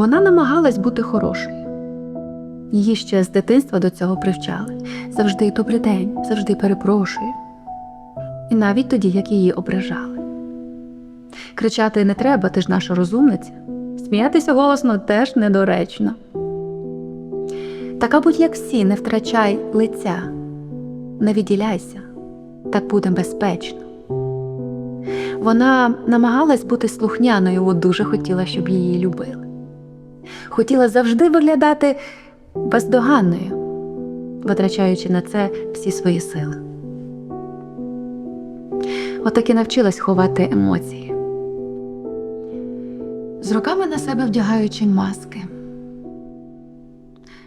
Вона намагалась бути хорошою. Її ще з дитинства до цього привчали. Завжди добрий день, завжди перепрошую. І навіть тоді, як її ображали. Кричати не треба, ти ж наша розумниця. Сміятися голосно теж недоречно. Така будь як всі, не втрачай лиця, не відділяйся, так буде безпечно. Вона намагалась бути слухняною, бо дуже хотіла, щоб її любили. Хотіла завжди виглядати бездоганною, витрачаючи на це всі свої сили. Отак і навчилась ховати емоції. З роками на себе вдягаючи маски.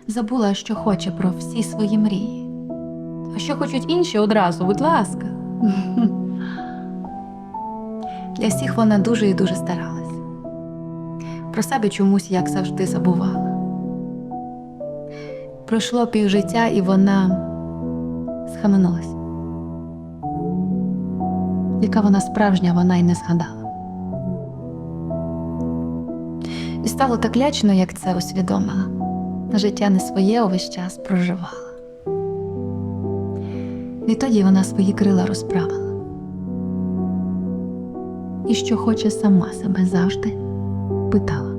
Забула, що хоче про всі свої мрії. А що хочуть інші одразу, будь ласка. Для всіх вона дуже і дуже старалась. Про себе чомусь, як завжди, забувала. Пройшло півжиття, і вона схаменулась. Яка вона справжня, вона й не згадала. І стало так лячно, як це усвідомила. Життя не своє увесь час проживала. І тоді вона свої крила розправила. І що хоче сама себе завжди питала.